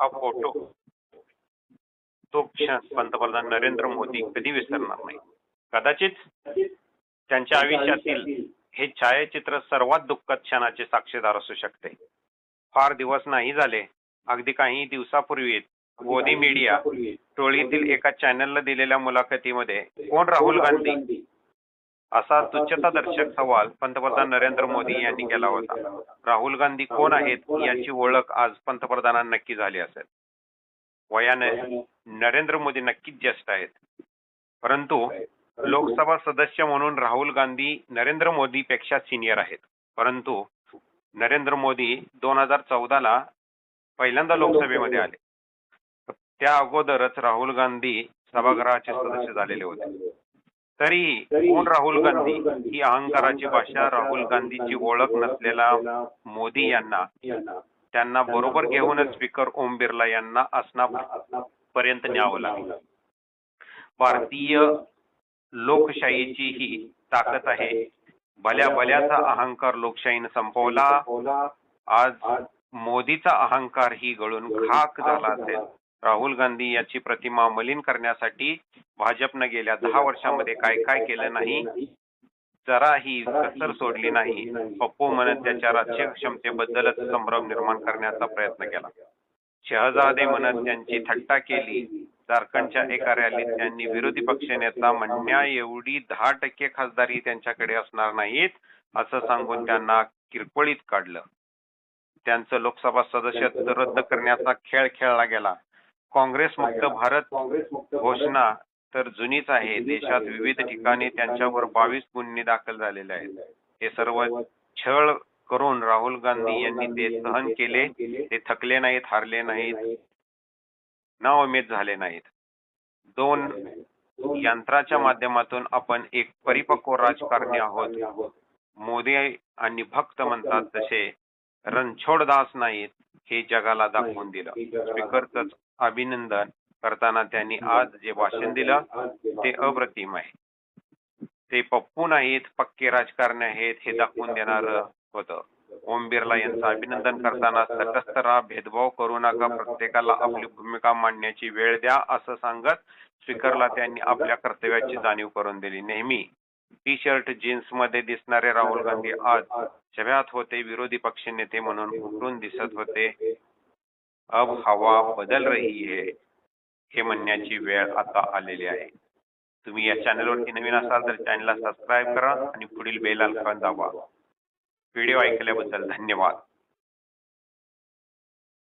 हा फोटो तो क्षण पंतप्रधान नरेंद्र मोदी कधी विसरणार नाही. कदाचित त्यांच्या आयुष्यातील हे छायाचित्र सर्वात दुःखद क्षणाचे साक्षीदार असू शकते. फार दिवस नाही झाले अगदी काही दिवसापूर्वी मोदी मीडिया टोळीतील एका चॅनलला दिलेल्या मुलाखतीमध्ये कोण राहुल गांधी? असा तुच्छतादर्शक सवाल पंतप्रधान नरेंद्र मोदी यांनी केला होता. राहुल गांधी कोण आहेत याची ओळख आज पंतप्रधानांना नक्की झाली असेल. वयाने नरेंद्र मोदी नक्कीच ज्येष्ठ आहेत. परंतु लोकसभा सदस्य म्हणून राहुल गांधी नरेंद्र मोदी पेक्षा सिनियर आहेत. परंतु नरेंद्र मोदी दोन हजार चौदाला पहिल्यांदा लोकसभेमध्ये आले. त्या अगोदरच राहुल गांधी सभागृहाचे सदस्य झालेले होते. तरी कोण राहुल गांधी ही अहंकाराची भाषा राहुल गांधीची ओळख नसलेला मोदी यांना. त्यांना बरोबर घेऊनच स्पीकर ओम बिर्ला यांना आसनापर्यंत न्यावं लागलं. भारतीय लोकशाहीची ही ताकद आहे. भल्या भल्याचा अहंकार लोकशाहीने संपवला. आज मोदीचा अहंकार ही गळून खाक झाला. असेल. राहुल गांधी याची प्रतिमा मलिन करण्यासाठी भाजपनं गेल्या दहा वर्षामध्ये काय काय केलं नाही जराही कसर सोडली नाही. पप्पू म्हणत त्याच्या राजकीय क्षमतेबद्दलच संभ्रम निर्माण करण्याचा प्रयत्न केला. शहजादे म्हणत त्यांची थट्टा केली. झारखंडच्या एका रॅलीत त्यांनी विरोधी पक्षनेता म्हणण्या एवढी दहा टक्के खासदारी त्यांच्याकडे असणार नाहीत असं सांगून त्यांना किरकोळीत काढलं. त्यांचं लोकसभा सदस्यत्व रद्द करण्याचा खेळ खेळला गेला. काँग्रेस मुक्त भारत घोषणा तर जुनीच आहे. देशात विविध ठिकाणी त्यांच्यावर बावीस गुन्हे दाखल झालेले आहेत. हे सर्व छळ करून राहुल गांधी यांनी ते सहन केले. ते थकले नाहीत हारले नाहीत. नाउमेद झाले नाहीत. दोन यंत्राच्या माध्यमातून आपण एक परिपक्व राजकारणी आहोत. मोदी आणि भक्त म्हणतात तसे रणछोड दास नाहीत. हे जगाला दाखवून दिलं. स्पीकरच अभिनंदन. करताना त्यांनी आज जे भाषण दिलं ते अप्रतिम आहे. ते पप्पू नाहीत पक्के राजकारणी आहेत हे दाखवून देणार होत. ओम बिर्ला यांचं अभिनंदन करताना तटस्थ राहा भेदभाव करू नका प्रत्येकाला आपली भूमिका मांडण्याची वेळ द्या असं सांगत स्पीकरला त्यांनी आपल्या कर्तव्याची जाणीव करून दिली. नेहमी टी शर्ट जीन्समध्ये दिसणारे राहुल गांधी आज सभ्यात होते विरोधी पक्ष नेते म्हणून उठून दिसत होते. अब हवा बदल रही है. हे म्हणण्याची वेळ आता आलेली आहे. तुम्ही या चॅनलवरती नवीन असाल तर चॅनलला सबस्क्राईब करा आणि पुढील बेल आयकॉन दाबा. व्हिडिओ ऐकल्याबद्दल धन्यवाद.